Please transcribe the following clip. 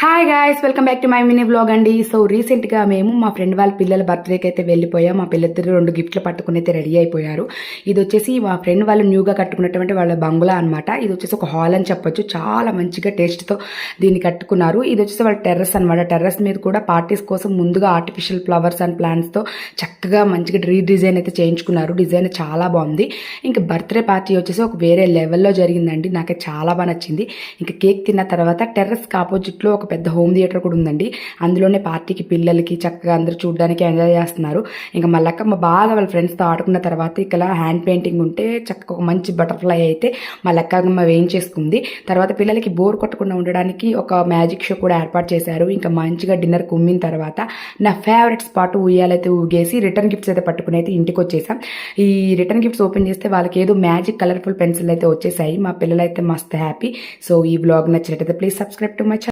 Hi guys welcome back to my mini vlog అండి. So రీసెంట్గా మేము మా ఫ్రెండ్ వాళ్ళ పిల్లల బర్త్డేకి అయితే వెళ్ళిపోయాం. మా పిల్లలిద్దరు రెండు గిఫ్ట్లు పట్టుకుని అయితే రెడీ అయిపోయారు. ఇది వచ్చేసి మా ఫ్రెండ్ వాళ్ళు న్యూగా కట్టుకున్నటువంటి వాళ్ళ బంగ్లా అనమాట ఇది వచ్చేసి ఒక హాల్ అని చెప్పొచ్చు. చాలా మంచిగా టేస్ట్తో దీన్ని కట్టుకున్నారు. ఇది వచ్చేసి వాళ్ళ టెర్రస్ అనమాట టెర్రస్ మీద కూడా పార్టీస్ కోసం ముందుగా ఆర్టిఫిషియల్ ఫ్లవర్స్ అండ్ ప్లాంట్స్తో చక్కగా మంచిగా రీ డిజైన్ అయితే చేయించుకున్నారు. డిజైన్ చాలా బాగుంది. ఇంకా బర్త్డే పార్టీ వచ్చేసి ఒక వేరే లెవెల్లో జరిగిందండి. నాకు చాలా బాగా నచ్చింది. ఇంకా కేక్ తిన్న తర్వాత టెర్రస్కి ఆపోజిట్లో ఒక పెద్ద హోమ్ థియేటర్ కూడా ఉందండి. అందులోనే పార్టీకి పిల్లలకి చక్కగా అందరూ చూడడానికి ఎంజాయ్ చేస్తున్నారు. ఇంకా మళ్ళక్క బాగా వాళ్ళ ఫ్రెండ్స్తో ఆడుకున్న తర్వాత ఇక్కడ హ్యాండ్ పెయింటింగ్ ఉంటే చక్కగా ఒక మంచి బటర్ఫ్లై అయితే మా వేయించేసుకుంది. తర్వాత పిల్లలకి బోర్ కొట్టకుండా ఉండడానికి ఒక మ్యాజిక్ షో కూడా ఏర్పాటు చేశారు. ఇంకా మంచిగా డిన్నర్ కుమ్మిన తర్వాత నా ఫేవరెట్ స్పాట్ ఉయ్యాలైతే ఊగేసి రిటర్న్ గిఫ్ట్స్ అయితే పట్టుకుని అయితే ఇంటికి వచ్చేసాం. ఈ రిటర్న్ గిఫ్ట్స్ ఓపెన్ చేస్తే వాళ్ళకి ఏదో మ్యాజిక్ కలర్ఫుల్ పెన్సిల్ అయితే వచ్చేసాయి. మా పిల్లలైతే మస్తు హ్యాపీ సో ఈ బ్లాగ్ నచ్చినట్టయితే ప్లీజ్ సబ్స్క్రైబ్ టు మై